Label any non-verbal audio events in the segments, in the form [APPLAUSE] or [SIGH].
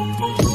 Música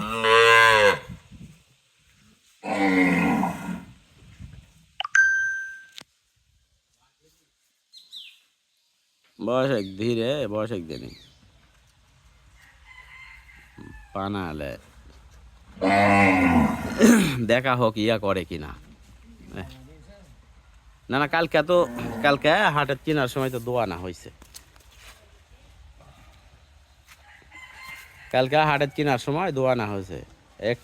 [LAUGHS] বয়স এক ধীরে বয়স এক দিনই পানালে [COUGHS] দেখা হোক, ইয়া করে কিনা। এহ। না না, কালকে তো, কালকে হাটের কেনার সময় তো দোয়া না হয়েছে কালকে হাটের কেনার সময় দোয়ানা হয়েছে। এক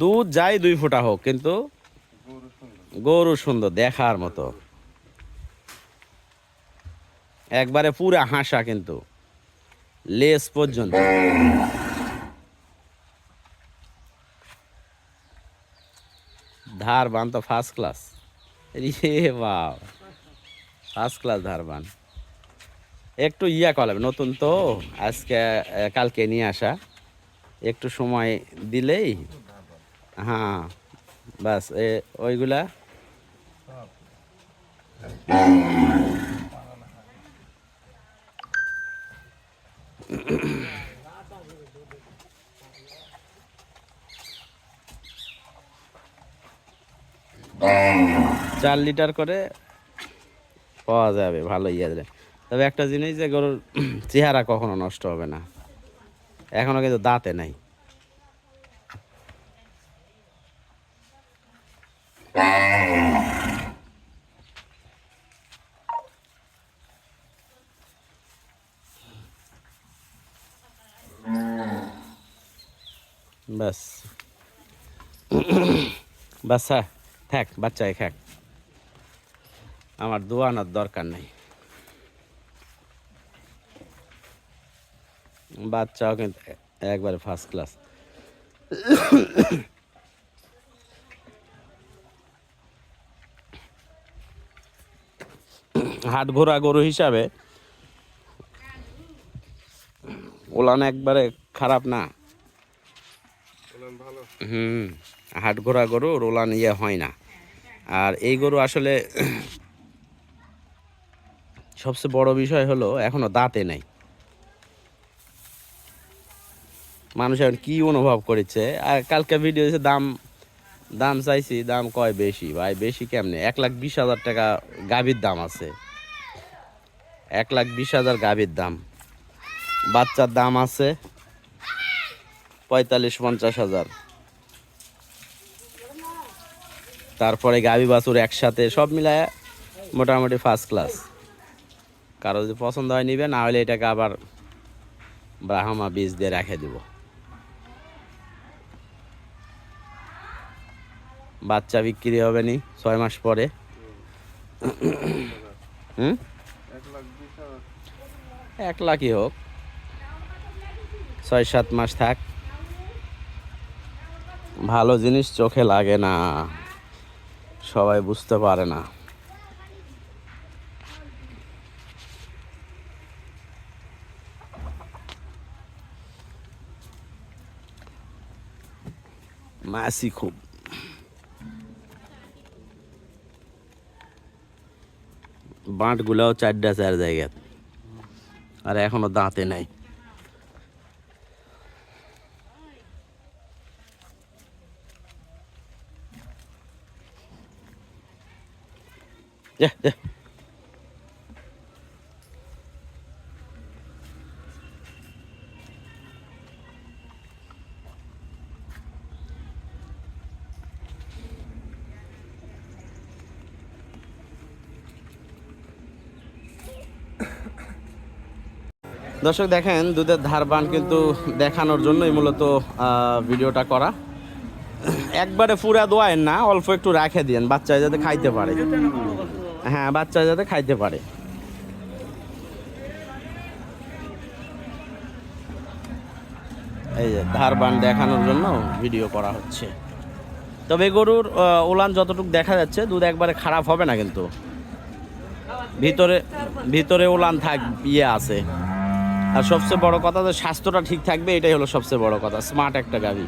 দুধ যাই দুই ফোঁটা হোক, কিন্তু গরু সুন্দর দেখার মতো। একবারে পুরা হাসা কিন্তু, লেস পর্যন্ত। ধার বান তো ফার্স্ট ক্লাস রে ফার্স্ট ক্লাস ধার বান একটু ইয়া করাবে নতুন তো, আজকে কালকে নিয়ে আসা। একটু সময় দিলেই হ্যাঁ বাস, এ, ওইগুলা। চার লিটার করে পাওয়া যাবে, ভালো ইয়ে তবে একটা জিনিস যে গরুর চেহারা কখনো নষ্ট হবে না। এখনও কিন্তু দাঁতে নাই। ব্যাস। বাচ্চা থাক বাচ্চাই থাক আমার দোয়ানোর দরকার নেই। বাচ্চাও কিন্তু একবারে ফার্স্ট ক্লাস হাট ঘোরা গরু হিসাবে ওলান একবারে খারাপ না। হুম হাট ঘোরা গরু ওলান ইয়ে হয় না। আর এই গরু আসলে সবচেয়ে বড় বিষয় হলো এখনও দাঁতে নেই। মানুষ এখন কি অনুভব করেছে? আর কালকে ভিডিও দাম দাম চাইছি, দাম কয় বেশি? ভাই, বেশি কেমনে? এক লাখ বিশ হাজার টাকা গাভীর দাম আছে। এক লাখ বিশ হাজার গাভীর দাম। বাচ্চার দাম আছে পঁয়তাল্লিশ পঞ্চাশ হাজার। তারপরে গাভী বাছুর একসাথে সব মিলায় মোটামুটি ফার্স্ট ক্লাস কারও যদি পছন্দ হয় নিবে, না হলে এটাকে আবার ব্রাহ্মা বীজ দিয়ে রেখে দিব। বাচ্চা বিক্রি হবে নি ছয় মাস পরে। এক লাখই হোক। ছয় সাত মাস থাক। ভালো জিনিস চোখে লাগে না। সবাই বুঝতে পারে না। মাসি খুব। বাঁটগুলাও চারটা চার জায়গা আর এখনও দাঁতে নাই। Yeah, yeah. দর্শক দেখেন দুধের ধারবান কিন্তু দেখানোর জন্যই মূলত ভিডিওটা করা একবারে ফুরা দোয়েন না অল্প একটু রাখে দিয়েন বাচ্চা যাতে খাইতে পারে হ্যাঁ বাচ্চা যাতে খাইতে পারে। এই যে ধারবান দেখানোর জন্য ভিডিও করা হচ্ছে। তবে গরুর উলান যতটুকু দেখা যাচ্ছে, দুধ একবারে খারাপ হবে না কিন্তু। ভিতরে ভিতরে উলান থাক ইয়ে আছে। আর সবচেয়ে বড় কথা যে, স্বাস্থ্যটা ঠিক থাকবে, এটাই হলো সবচেয়ে বড় কথা স্মার্ট একটা গাভী।